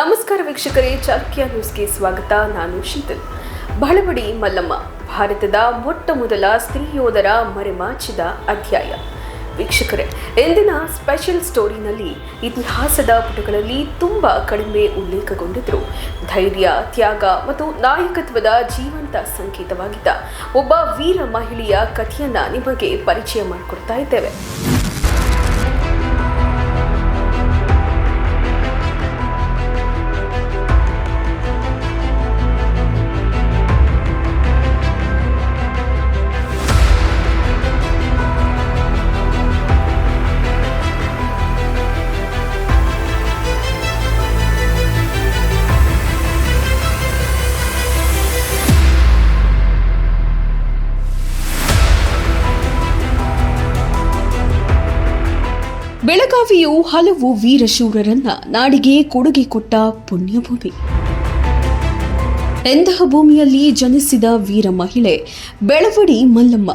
ನಮಸ್ಕಾರ ವೀಕ್ಷಕರೇ ಚಾಲುಕ್ಯ ನ್ಯೂಸ್ಗೆ ಸ್ವಾಗತ. ನಾನು ಶೀತಲ್. ಬಳಬಡಿ ಮಲ್ಲಮ್ಮ, ಭಾರತದ ಮೊಟ್ಟ ಮೊದಲ ಸ್ತ್ರೀ ಯೋಧರ ಮರೆಮಾಚಿದ ಅಧ್ಯಾಯ. ವೀಕ್ಷಕರೇ, ಇಂದಿನ ಸ್ಪೆಷಲ್ ಸ್ಟೋರಿನಲ್ಲಿ ಇತಿಹಾಸದ ಪುಟಗಳಲ್ಲಿ ತುಂಬ ಕಡಿಮೆ ಉಲ್ಲೇಖಗೊಂಡಿದ್ದರು ಧೈರ್ಯ, ತ್ಯಾಗ ಮತ್ತು ನಾಯಕತ್ವದ ಜೀವಂತ ಸಂಕೇತವಾಗಿದ್ದ ಒಬ್ಬ ವೀರ ಮಹಿಳೆಯ ಕಥೆಯನ್ನು ನಿಮಗೆ ಪರಿಚಯ ಮಾಡಿಕೊಡ್ತಾ ಇದ್ದೇವೆ. ಬೆಳಗಾವಿಯು ಹಲವು ವೀರಶೂರರನ್ನ ನಾಡಿಗೆ ಕೊಡುಗೆ ಕೊಟ್ಟ ಪುಣ್ಯಭೂಮಿ. ಎಂತಹ ಭೂಮಿಯಲ್ಲಿ ಜನಿಸಿದ ವೀರ ಮಹಿಳೆ ಬೆಳವಡಿ ಮಲ್ಲಮ್ಮ.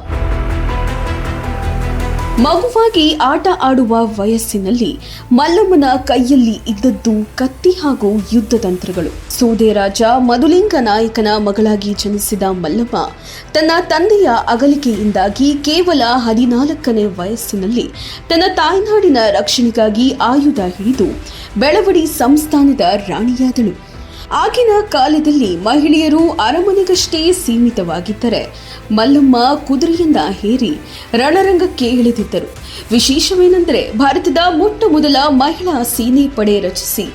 ಮಗುವಾಗಿ ಆಟ ಆಡುವ ವಯಸ್ಸಿನಲ್ಲಿ ಮಲ್ಲಮ್ಮನ ಕೈಯಲ್ಲಿ ಇದ್ದದ್ದು ಕತ್ತಿ ಹಾಗೂ ಯುದ್ಧ ತಂತ್ರಗಳು. ಸೋದೆ ರಾಜ, ಮಧುಲಿಂಗ ನಾಯಕನ ಮಗಳಾಗಿ ಜನಿಸಿದ ಮಲ್ಲಮ್ಮ, ತನ್ನ ತಂದೆಯ ಅಗಲಿಕೆಯಿಂದಾಗಿ ಕೇವಲ ಹದಿನಾಲ್ಕನೇ ವಯಸ್ಸಿನಲ್ಲಿ ತನ್ನ ತಾಯ್ನಾಡಿನ ರಕ್ಷಣೆಗಾಗಿ ಆಯುಧ ಹಿಡಿದು ಬೆಳವಡಿ ಸಂಸ್ಥಾನದ ರಾಣಿಯಾದಳು. ಆಗಿನ ಕಾಲದಲ್ಲಿ ಮಹಿಳೆಯರು ಅರಮನೆಗಷ್ಟೇ ಸೀಮಿತವಾಗಿದ್ದರೆ ಮಲ್ಲಮ್ಮ ಕುದುರೆಯಿಂದ ಹೇರಿ ರಣರಂಗಕ್ಕೆ ಇಳಿದಿದ್ದರು. ವಿಶೇಷವೇನೆಂದರೆ ಭಾರತದ ಮೊಟ್ಟ ಮೊದಲ ಮಹಿಳಾ ಸೇನೆ ಪಡೆ ರಚಿಸಿ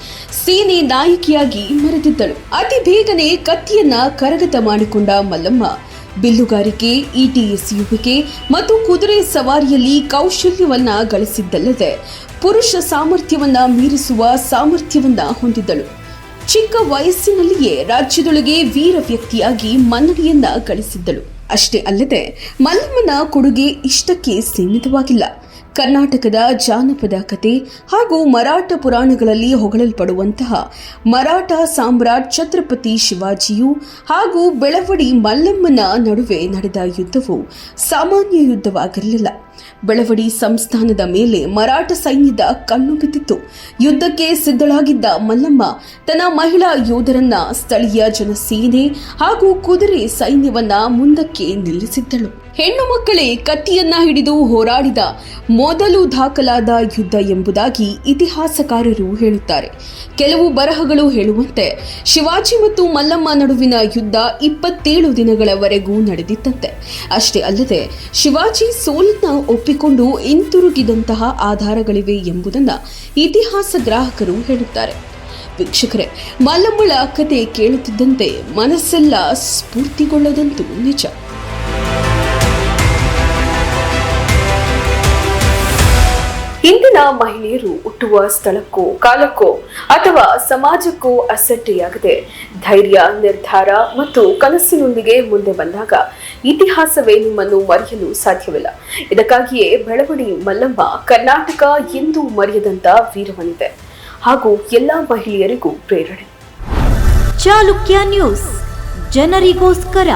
ಸೇನೆ ನಾಯಕಿಯಾಗಿ ಮೆರೆದಿದ್ದಳು ಅತಿ ಬೇಗನೆ ಕತ್ತಿಯನ್ನ ಕರಗತ ಮಾಡಿಕೊಂಡ ಮಲ್ಲಮ್ಮ ಬಿಲ್ಲುಗಾರಿಕೆ ಈಟಿ ಎಸೆಯುವಿಕೆ ಮತ್ತು ಕುದುರೆ ಸವಾರಿಯಲ್ಲಿ ಕೌಶಲ್ಯವನ್ನ ಗಳಿಸಿದ್ದಲ್ಲದೆ ಪುರುಷ ಸಾಮರ್ಥ್ಯವನ್ನ ಮೀರಿಸುವ ಸಾಮರ್ಥ್ಯವನ್ನ ಹೊಂದಿದ್ದಳು. ಚಿಕ್ಕ ವಯಸ್ಸಿನಲ್ಲಿಯೇ ರಾಜ್ಯದೊಳಗೆ ವೀರ ವ್ಯಕ್ತಿಯಾಗಿ ಮನ್ನಣೆಯನ್ನ ಗಳಿಸಿದ್ದಳು. ಅಷ್ಟೇ ಅಲ್ಲದೆ ಮಲ್ಲಮ್ಮನ ಕೊಡುಗೆ ಇಷ್ಟಕ್ಕೆ ಸೀಮಿತವಾಗಿಲ್ಲ. ಕರ್ನಾಟಕದ ಜಾನಪದ ಕತೆ ಹಾಗೂ ಮರಾಠ ಪುರಾಣಗಳಲ್ಲಿ ಹೊಗಳಲ್ಪಡುವಂತಹ ಮರಾಠ ಸಾಮ್ರಾಟ್ ಛತ್ರಪತಿ ಶಿವಾಜಿಯು ಹಾಗೂ ಬೆಳವಡಿ ಮಲ್ಲಮ್ಮನ ನಡುವೆ ನಡೆದ ಯುದ್ಧವು ಸಾಮಾನ್ಯ ಯುದ್ಧವಾಗಿರಲಿಲ್ಲ. ಬೆಳವಡಿ ಸಂಸ್ಥಾನದ ಮೇಲೆ ಮರಾಠ ಸೈನ್ಯದ ಕಣ್ಣು ಬಿದ್ದಿತ್ತು. ಯುದ್ಧಕ್ಕೆ ಸಿದ್ಧಳಾಗಿದ್ದ ಮಲ್ಲಮ್ಮ ತನ್ನ ಮಹಿಳಾ ಯೋಧರನ್ನ ಸ್ಥಳೀಯ ಜನಸೇನೆ ಹಾಗೂ ಕುದುರೆ ಸೈನ್ಯವನ್ನ ಮುಂದಕ್ಕೆ ನಿಲ್ಲಿಸಿದ್ದಳು. ಹೆಣ್ಣು ಮಕ್ಕಳೇ ಕತ್ತಿಯನ್ನ ಹಿಡಿದು ಹೋರಾಡಿದ ಮೊದಲು ದಾಖಲಾದ ಯುದ್ಧ ಎಂಬುದಾಗಿ ಇತಿಹಾಸಕಾರರು ಹೇಳುತ್ತಾರೆ. ಕೆಲವು ಬರಹಗಳು ಹೇಳುವಂತೆ ಶಿವಾಜಿ ಮತ್ತು ಮಲ್ಲಮ್ಮ ನಡುವಿನ ಯುದ್ಧ ಇಪ್ಪತ್ತೇಳು ದಿನಗಳವರೆಗೂ ನಡೆದಿತ್ತಂತೆ. ಅಷ್ಟೇ ಅಲ್ಲದೆ ಶಿವಾಜಿ ಸೋಲನ್ನ ಒಪ್ಪಿಕೊಂಡು ಹಿಂತಿರುಗಿದಂತಹ ಆಧಾರಗಳಿವೆ ಎಂಬುದನ್ನು ಇತಿಹಾಸ ಗ್ರಾಹಕರು ಹೇಳುತ್ತಾರೆ. ವೀಕ್ಷಕರೇ, ಮಲ್ಲಮ್ಮಳ ಕತೆ ಕೇಳುತ್ತಿದ್ದಂತೆ ಮನಸ್ಸೆಲ್ಲ ಸ್ಫೂರ್ತಿಗೊಳ್ಳದಂತೂ ನಿಜ. ಮಹಿಳೆಯರು ಹುಟ್ಟುವ ಸ್ಥಳಕ್ಕೋ, ಕಾಲಕ್ಕೋ ಅಥವಾ ಸಮಾಜಕ್ಕೂ ಅಸಡ್ಡೆಯಾಗದೆ ಧೈರ್ಯ, ನಿರ್ಧಾರ ಮತ್ತು ಕನಸಿನೊಂದಿಗೆ ಮುಂದೆ ಬಂದಾಗ ಇತಿಹಾಸವೇ ನಿಮ್ಮನ್ನು ಮರೆಯಲು ಸಾಧ್ಯವಿಲ್ಲ. ಇದಕ್ಕಾಗಿಯೇ ಬೆಳವಣಿ ಮಲ್ಲಮ್ಮ ಕರ್ನಾಟಕ ಎಂದೂ ಮರೆಯದಂತ ವೀರವನಿದೆ. ಹಾಗೂ ಎಲ್ಲಾ ಮಹಿಳೆಯರಿಗೂ ಪ್ರೇರಣೆ. ಚಾಲುಕ್ಯ ನ್ಯೂಸ್, ಜನರಿಗೋಸ್ಕರ.